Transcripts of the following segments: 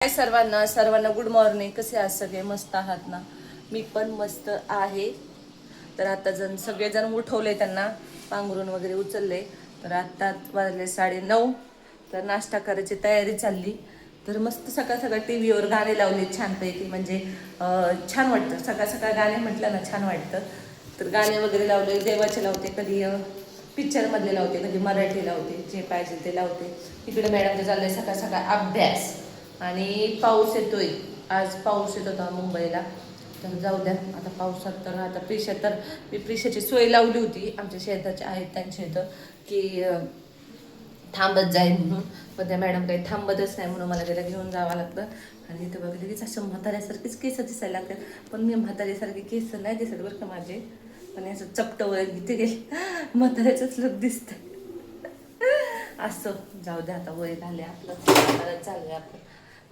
हाय सर्वांना सर्वांना good morning कसे आहात सगळे? मस्त आहात ना? मी पण मस्त आहे. तर आता जण सगळेजण उठवले त्यांना. पांघरून वगैरे उचलले. तर आत्ता वाजले साडे नऊ तर नाश्ता करायची तयारी चालली. तर मस्त सकाळ सकाळ टी व्हीवर गाणे लावले छानपैकी. म्हणजे छान वाटतं. सकाळ सकाळ गाणे म्हटलं ना छान वाटतं. तर गाणे वगैरे लावले. देवाचे लावते कधी पिक्चरमधले लावते कधी मराठी लावते जे पाहिजे ते लावते. इकडे मॅडमचं चाललंय सकाळ सकाळ अभ्यास. आणि पाऊस येतोय. आज पाऊस येत होता मुंबईला. तर जाऊ द्या आता पावसात तर आता प्रिशा तर मी प्रिशाची सोय लावली होती. आमच्या शेताचे आहेत त्यांच्या इथं की थांबत जाईल म्हणून. पण त्या मॅडम काही थांबतच नाही म्हणून मला त्याला घेऊन जावं लागतं. आणि इथं बघ लगेच असं म्हाताऱ्यासारखीच केस दिसायला लागतात. पण मी म्हाताऱ्यासारखी केस नाही दिसत बरं का माझे. पण हे असं चपट वगैरे इथे गेले म्हाताऱ्याचंच लुक दिसतं. असं. जाऊ द्या आता वय झाले आपलं. चाललं चाललंय आपलं.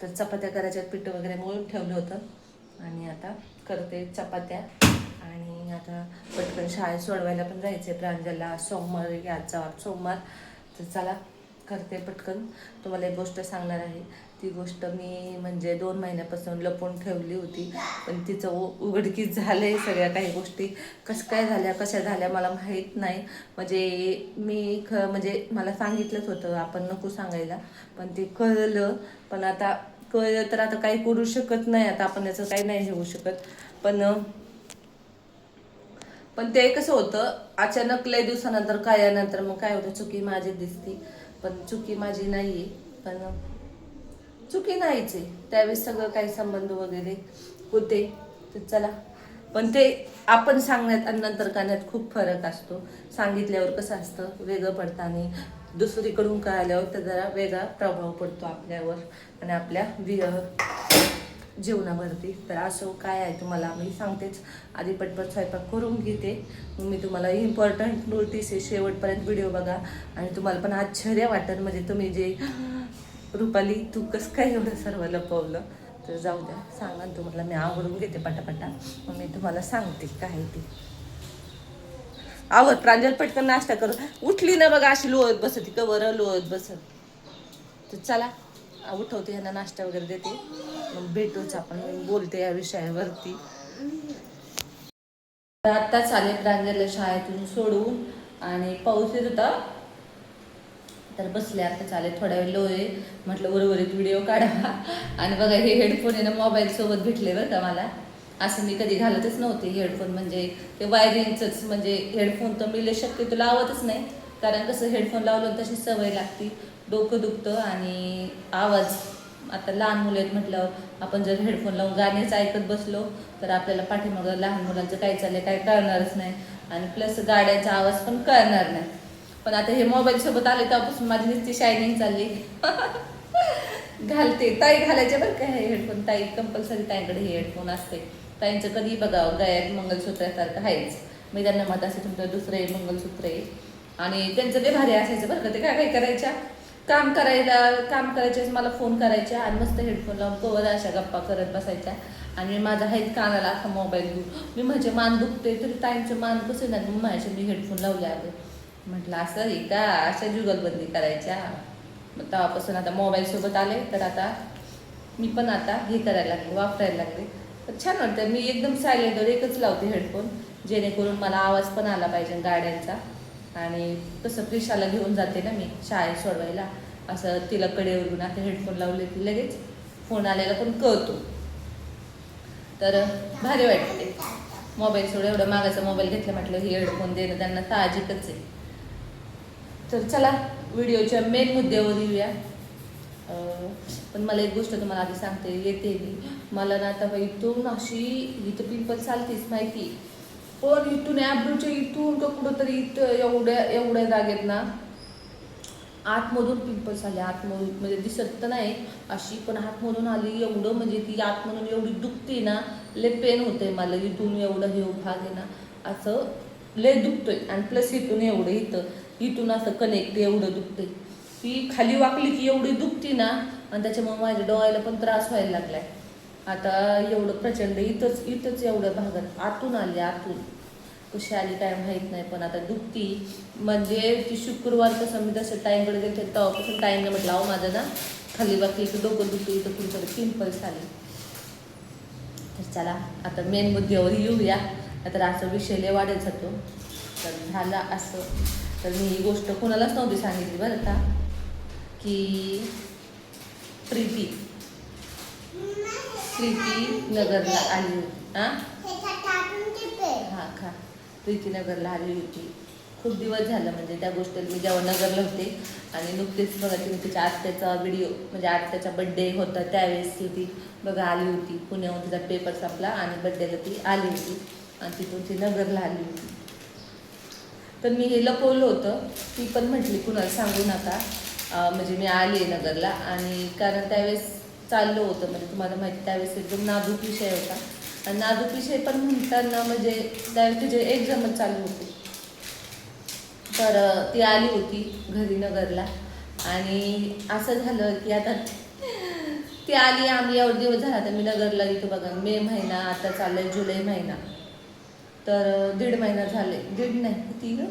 तर चपात्या करायच्या पिठं वगैरे मळून ठेवलं होतं. आणि आता करते चपात्या. आणि आता पटकन शाळेत सोडवायला पण जायचे प्रांजलला. सोमवार आहे आजचा सोमवार. तर चला करते पटकन. तुम्हाला एक गोष्ट सांगणार आहे. ती गोष्ट मी म्हणजे दोन महिन्यापासून लपवून ठेवली होती. पण तिचं उ- उघडकीस झालंय सगळ्या काही गोष्टी. कसं काय झाल्या कशा झाल्या मला माहीत नाही. म्हणजे मी ख म्हणजे मला सांगितलंच होतं आपण नको सांगायला. पण ते कळलं. पण आता कळलं तर आता काही करू शकत नाही. आता आपण याचं काही नाही घेऊ शकत. पण पण ते कसं होतं अचानक लय दिवसानंतर काय नंतर मग काय होतं चुकी माझी दिसती. पण चुकी माझी नाहीये. पण चुकी नाहीचे त्यावेळेस सगळं काही संबंध वगैरे होते. तर चला. पण ते आपण सांगण्यात आणि नंतर करण्यात खूप फरक असतो. सांगितल्यावर कसं असतं? वेगळं पडतं आणि दुसरीकडून कळाल्यावर तर जरा वेगळा प्रभाव पडतो आपल्यावर आणि आपल्या वि जीवनावरती. तर असं काय आहे तुम्हाला? मी सांगतेच. आधी पटपट स्वयंपाक करून घेते. मी तुम्हाला इम्पॉर्टंट नोटीस आहे. शेवटपर्यंत व्हिडिओ बघा. आणि तुम्हाला पण आश्चर्य वाटेल. म्हणजे तुम्ही जे रुपाली तू कसं काय एवढं सर्व लपवलं? तर जाऊ द्या सांगा ना तुम्हाला. मी आवडून घेते पटापटा. मग मी तुम्हाला सांगते काय ते. आवड प्रांजल पटकन नाश्ता करू. उठली ना बघा अशी लोळत बसत कवर लोळत बसत. तर चला उठवते यांना नाश्ता वगैरे देते. मग भेटूच आपण. बोलते या विषयावरती. आत्ताच आले प्रांजलला शाळेतून सोडून. आणि पाऊस येत होता. तर बसले आता चालेल. थोड्या वेळ लोळे. म्हटलं उर्वरित व्हिडिओ काढावा. आणि बघा हे हेडफोन आहे ना मोबाईलसोबत भेटले बरं का मला. असं मी कधी घालतच नव्हते हेडफोन म्हणजे ते वायरिंगचंच म्हणजे हेडफोन तर मी लय शक्यतो लावतच नाही. कारण कसं हेडफोन लावलं तशी सवय लागती. डोकं दुखतं आणि आवाज. आता लहान मुलं आहेत म्हटल्यावर आपण जर हेडफोन लावून गाणेच ऐकत बसलो तर आपल्याला पाठीमागं लहान मुलांचं काय चाललं काय कळणारच नाही. आणि प्लस गाड्यांचा आवाज पण कळणार नाही. पण आता हे मोबाईल सोबत आले तेव्हापासून माझी नुसती शायनिंग चालली. घालते. ताई घालायचे बरं का हे हेडफोन ताई कंपल्सरी ताईकडे हे हेडफोन असते. ताईंचं कधी बघावं गायक मंगलसूत्रासारखं आहेच मी त्यांना मत असे तुमचं दुसरं आहे मंगलसूत्र आहे. आणि त्यांचं ते भारी असायचं बरं का. ते काय काय करायच्या? काम करायला काम करायचे मला फोन करायच्या आणि मस्त हेडफोन लावून कवर अशा गप्पा करत बसायच्या. आणि माझा हेच कानाला असा मोबाईल घेऊन. मी माझे मान दुखते तरी ताईंचं मान कसं नाही मग माझ्या मी हेडफोन लावले आले म्हटलं असं आहे का? अशा जुगलबंदी करायच्या? मग तेव्हापासून आता मोबाईल सोबत आले तर आता मी पण आता हे करायला लागले वापरायला लागले. तर छान वाटतं मी एकदम सायलेंटवर एकच लावते हेडफोन जेणेकरून मला आवाज पण आला पाहिजे गाड्यांचा. आणि कसं प्रिशाला घेऊन जाते ना मी शाळेत सोडवायला. असं तिला कडेवरून आता हेडफोन लावले की लगेच फोन आलेला पण कळतो. तर भारी वाटते मोबाईल सोडं एवढं मागाचा मोबाईल घेतला म्हटलं हे हेडफोन देणं त्यांना साहजिकच आहे. तर चला व्हिडिओच्या मेन मुद्द्यावर येऊया. अं, पण मला एक गोष्ट तुम्हाला आधी सांगते येते मी. मला ना आता बाई इथून अशी इथं पिंपल चालतीच माहिती. पण इथून ॲब्रूच्या इथून का कुठं तरी इथं एवढ्या एवढ्या जागेत ना आतमधून पिंपल्स आले. आतमधून म्हणजे दिसत तर नाही अशी पण आतमधून आली एवढं म्हणजे ती आतमधून एवढी दुखते ना लय पेन होते मला. इथून एवढं हे भाग आहे ना असं लय दुखतोय. आणि प्लस इथून एवढं इथं. इथून असं कनेक्ट एवढं दुखते ती खाली वाकली की एवढी दुखती ना आणि त्याच्यामुळे माझ्या डोळ्याला पण त्रास व्हायला लागलाय. आता एवढं प्रचंड इथंच इथंच एवढ्या भागात आतून आले आतून. कशी आली काय माहीत नाही पण आता दुखती. म्हणजे ती शुक्रवार कसं मी तसं टाईमकडे गेले तेव्हापासून टाईमने म्हटलं अहो माझं ना खाली बाकी इथं डोकं दुखते इथं कुणीकडे पिंपल्स आले. तर चला आता मेन मुद्द्यावर येऊया. तर असं विषय लय वाढत जातो. तर झालं असं. तर मी ही गोष्ट कोणालाच नव्हती सांगितली बरं का की प्रीती प्रीती नगरला आली होती हां? हा खा प्रीतीनगरला आली होती. खूप दिवस झालं म्हणजे त्या गोष्टीला मी जेव्हा नगरला होते आणि नुकतीच बघा तिने तिच्या आत्याचा व्हिडिओ म्हणजे आत्याचा बड्डे होता त्यावेळेस ती ती बघा आली होती. पुण्याहून तिचा पेपर संपला आणि बड्डेला ती आली होती. आणि तिथून ती नगरला आली होती. तर मी हे लपवलं होतं. ती पण म्हटली कुणाला सांगू नका. म्हणजे मी आली आहे नगरला आणि कारण त्यावेळेस चाललं होतं. म्हणजे तुम्हाला माहिती त्यावेळेस एकदम नाजूक विषय होता. आणि नाजूक विषय पण म्हणताना म्हणजे त्यावेळेस तिचे एक्झामच चालू होती. तर ती आली होती घरी नगरला. आणि असं झालं की आता ती आली आम्ही एवढे दिवस झाला तर मी नगरला येतो बघा. मे महिना आता चाललाय जुलै महिना. तर दीड महिना झाले. दीड नाही किती ग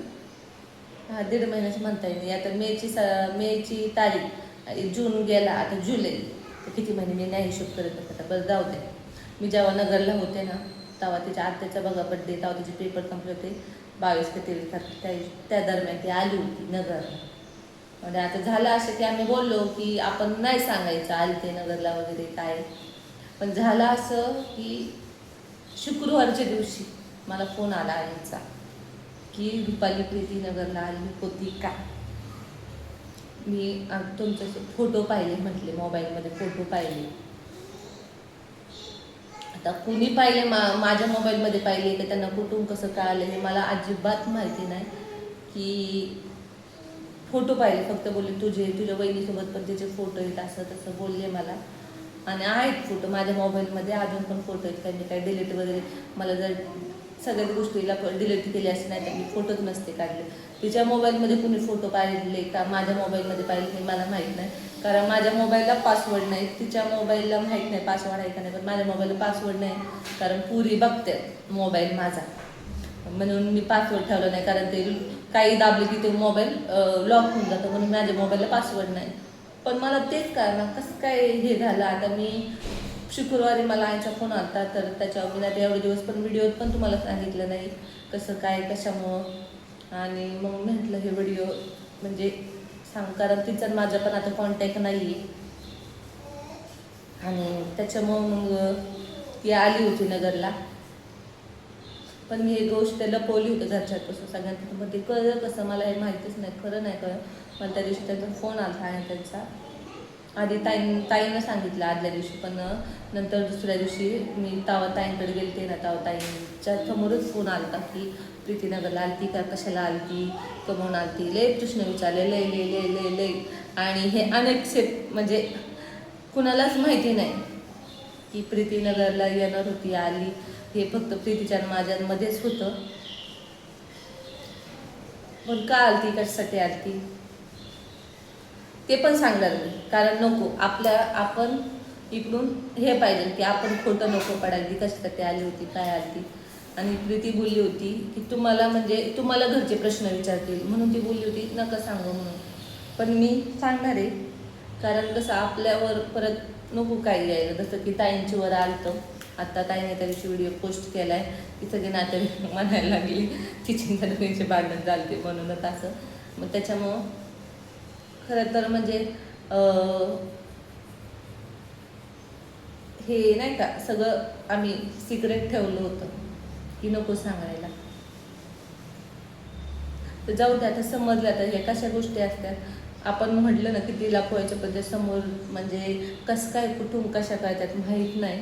हा दीड महिन्याची म्हणता येईल. आता मेची स मेची तारीख जून गेला आता जुलै. तर किती महिने मी नाही हिशोब करत आता बरं जाऊ दे. मी जेव्हा नगरला होते ना तेव्हा तिच्या आत्याचा बघा बड्डे तेव्हा तिचे पेपर संपले होते. बावीस ते तेवीस तारखे त्या त्या दरम्यान ती आली होती नगरला. म्हणजे आता झालं असं की आम्ही बोललो की आपण नाही सांगायचं आली ते नगरला वगैरे काय. पण झालं असं की शुक्रवारच्या दिवशी मला फोन आला आईचा की रुपाली प्रीतीनगरला आली होती का? मी तुमचे फोटो पाहिले म्हटले मोबाईलमध्ये फोटो पाहिले. आता कुणी पाहिले मा माझ्या मोबाईलमध्ये पाहिले का त्यांना कुठून कसं कळालं हे मला अजिबात माहिती नाही की फोटो पाहिले फक्त बोलले तुझे तुझ्या बहिणीसोबत पण तिचे फोटो आहेत असं तसं बोलले मला. आणि आहेत फोटो माझ्या मोबाईलमध्ये अजून पण फोटो आहेत काही मी डिलीट वगैरे मला जर सगळ्याच गोष्टीला डिलीट केली असं नाही तर मी फोटोच नसते काढले. तिच्या मोबाईलमध्ये कुणी फोटो पाहिले का? माझ्या मोबाईलमध्ये पाहिले हे मला माहीत नाही. कारण माझ्या मोबाईलला पासवर्ड नाही. तिच्या मोबाईलला माहीत नाही पासवर्ड आहे का नाही. पण माझ्या मोबाईलला पासवर्ड नाही. कारण पुरी बघते मोबाईल माझा. म्हणून मी पासवर्ड ठेवला नाही. कारण ते काही दाबले की ते मोबाईल लॉक होऊन जातो. म्हणून माझ्या मोबाईलला पासवर्ड नाही. पण मला तेच कारण कसं काय हे झालं? आता मी शुक्रवारी मला आईचा फोन आता तर त्याच्यावर मी नाही एवढे दिवस पण व्हिडिओत पण तुम्हाला सांगितलं नाही कसं काय कशामुळं? आणि मग म्हटलं हे व्हिडिओ म्हणजे सांग कारण तिचा माझा पण आता कॉन्टॅक्ट नाही आहे आणि त्याच्यामुळं मग ती आली होती नगरला. पण मी हे गोष्ट लपवली होती घरच्यापासून सगळ्यांना मग ते कळलं कसं मला हे माहितीच नाही खरं नाही कळलं. पण त्या दिवशी त्याचा फोन आला आणि त्यांचा. आधी ताई ताईनं सांगितलं आदल्या दिवशी पण नंतर दुसऱ्या दिवशी मी तावा ताईंकडे गेलते ना तावा ताईंच्या समोरच फोन आलता की प्रीतीनगरला आलती का कशाला आलती कमवून आलती लय प्रश्न विचारले लय लय लय लय लय. आणि हे अनएक्सेप्ट म्हणजे कुणालाच माहिती नाही की प्रीतीनगरला येणार होती आली. हे फक्त प्रीतीच्या माझ्यांमध्येच होतं. पण का आलती कशासाठी आलती? ते पण सांगणार नाही कारण नको आपल्या आपण इकडून हे पाहिजे की आपण खोटं नको पडायला ती आली होती काय आली. आणि प्रीती बोलली होती की तुम्हाला म्हणजे तुम्हाला घरचे प्रश्न विचारतील. म्हणून ती बोलली होती नका सांगू म्हणून. पण मी सांगणार आहे. कारण कसं आपल्यावर परत नको काही यायला. जसं की ताईंची वर आलतं. आत्ता ताईने त्या दिवशी व्हिडिओ पोस्ट केला आहे की सगळे नातेवाईक म्हणायला लागली. तिची नातेवाईकचे भांडण झालते म्हणूनच असं. मग त्याच्यामुळं खरं तर म्हणजे हे नाही का सगळं आम्ही सिक्रेट ठेवलं होतं. की नको सांगायला. तर जाऊ दे आता समजलं आता ह्या कशा गोष्टी असतात. आपण म्हटलं ना किती लपवायचं पण ते समोर म्हणजे कसं काय कुठून कशा काय त्यात माहीत नाही.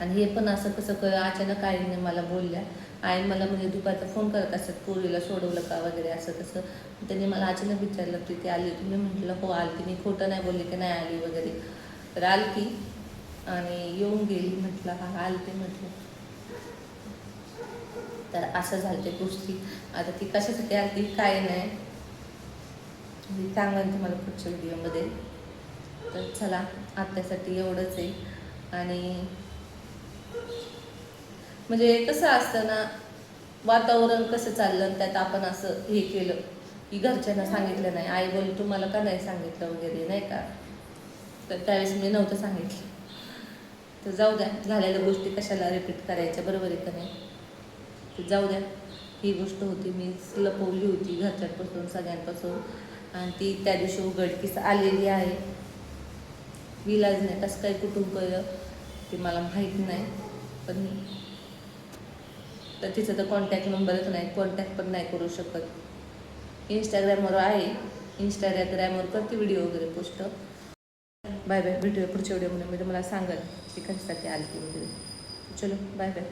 आणि हे पण असं कसं क अचानक आईने मला बोलल्या. आई मला म्हणजे दुपारचा फोन करत असतात पोरीला सोडवलं का वगैरे असं तसं. त्यांनी मला अचानक विचारलं की ती आली तुम्ही म्हटलं हो आलती. मी खोटं नाही बोलली की नाही आली वगैरे. तर आलती आणि येऊन गेली. म्हटलं हा आलते म्हटलं. तर असं झालं ते गोष्टी. आता ती कशासाठी आलती काय नाही. मी सांगेन तुम्हाला पुढच्या व्हिडिओमध्ये तर चला आत्यासाठी एवढंच आहे. आणि म्हणजे कसं असतं ना वातावरण कसं चाललं आणि त्यात आपण असं हे केलं की घरच्यांना सांगितलं नाही आई बोल तुम्हाला का नाही सांगितलं वगैरे नाही का? तर त्यावेळेस मी नव्हतं सांगितलं. तर जाऊ द्या झालेल्या गोष्टी कशाला रिपीट करायच्या बरोबर आहे का नाही? तर जाऊ द्या ही गोष्ट होती मी लपवली होती घरच्यांपासून सगळ्यांपासून. आणि ती त्या दिवशी उघडकीस आलेली आहे. विलाज नाही कसं काही कुटुंब ते मला माहीत नाही पण तर तिचा तर कॉन्टॅक्ट नंबरच नाही कॉन्टॅक्ट पण नाही करू शकत. इंस्टाग्रामवर आहे. इंस्टाग्रामवर करते व्हिडिओ वगैरे पोस्ट बाय बाय भेटूया पुढच्या व्हिडिओमध्ये मी तुम्हाला सांगाल की कशासाठी आली ती वगैरे. चलो बाय बाय